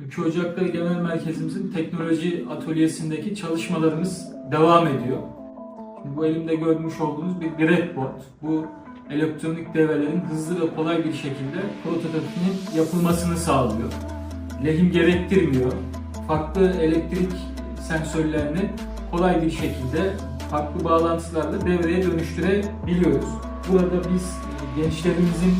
Ülke Ocakları Genel Merkezimizin teknoloji atölyesindeki çalışmalarımız devam ediyor. Şimdi bu elimde görmüş olduğunuz bir breadboard. Bu elektronik devrelerin hızlı ve kolay bir şekilde prototipinin yapılmasını sağlıyor. Lehim gerektirmiyor. Farklı elektrik sensörlerini kolay bir şekilde farklı bağlantılarla devreye dönüştürebiliyoruz. Burada biz gençlerimizin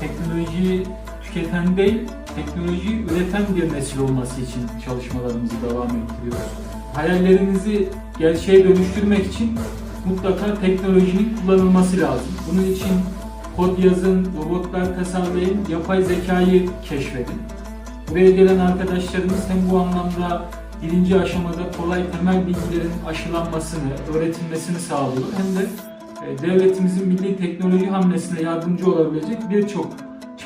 teknolojiyi tüketen değil, teknolojiyi üreten bir nesil olması için çalışmalarımızı devam ettiriyoruz. Hayallerinizi gerçeğe dönüştürmek için mutlaka teknolojinin kullanılması lazım. Bunun için kod yazın, robotlar tasarlayın, yapay zekayı keşfedin. Buraya gelen arkadaşlarımız hem bu anlamda birinci aşamada kolay temel bilgilerin aşılanmasını, öğretilmesini sağlıyor hem de e, devletimizin milli teknoloji hamlesine yardımcı olabilecek birçok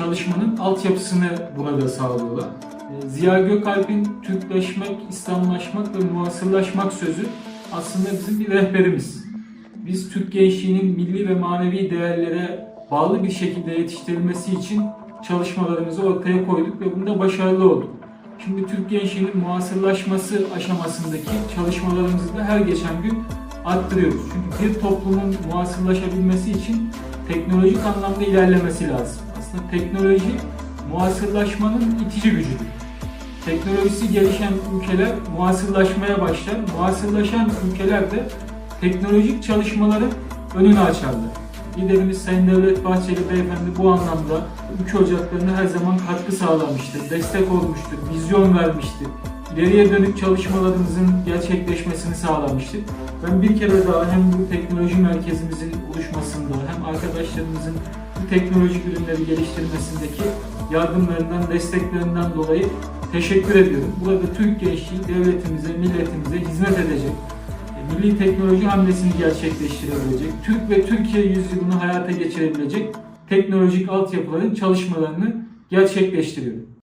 çalışmanın altyapısını burada sağlıyorlar. E, Ziya Gökalp'in Türkleşmek, İslamlaşmak ve muasırlaşmak sözü aslında bizim bir rehberimiz. Biz Türk gençliğinin milli ve manevi değerlere bağlı bir şekilde yetiştirilmesi için çalışmalarımızı ortaya koyduk ve bunda başarılı olduk. Şimdi Türk gençliğinin muasırlaşması aşamasındaki çalışmalarımızı da her geçen gün arttırıyoruz. Çünkü bir toplumun muasırlaşabilmesi için teknolojik anlamda ilerlemesi lazım. Aslında teknoloji muasırlaşmanın itici gücüdür. Teknolojisi gelişen ülkeler muasırlaşmaya başlar. Muasırlaşan ülkeler de teknolojik çalışmaların önünü açarlar. Liderimiz Sayın Devlet Bahçeli Beyefendi bu anlamda ülke ocaklarına her zaman katkı sağlamıştır, destek olmuştur, vizyon vermiştir. İleriye dönük çalışmalarımızın gerçekleşmesini sağlamıştır. Ben bir kere daha hem bu teknoloji merkezimizin oluşmasında hem arkadaşlarımızın bu teknolojik ürünleri geliştirmesindeki yardımlarından, desteklerinden dolayı teşekkür ediyorum. Burada Türk gençliği devletimize, milletimize hizmet edecek, milli teknoloji hamlesini gerçekleştirebilecek, Türk ve Türkiye yüzyılını hayata geçirebilecek teknolojik altyapıların çalışmalarını gerçekleştiriyor.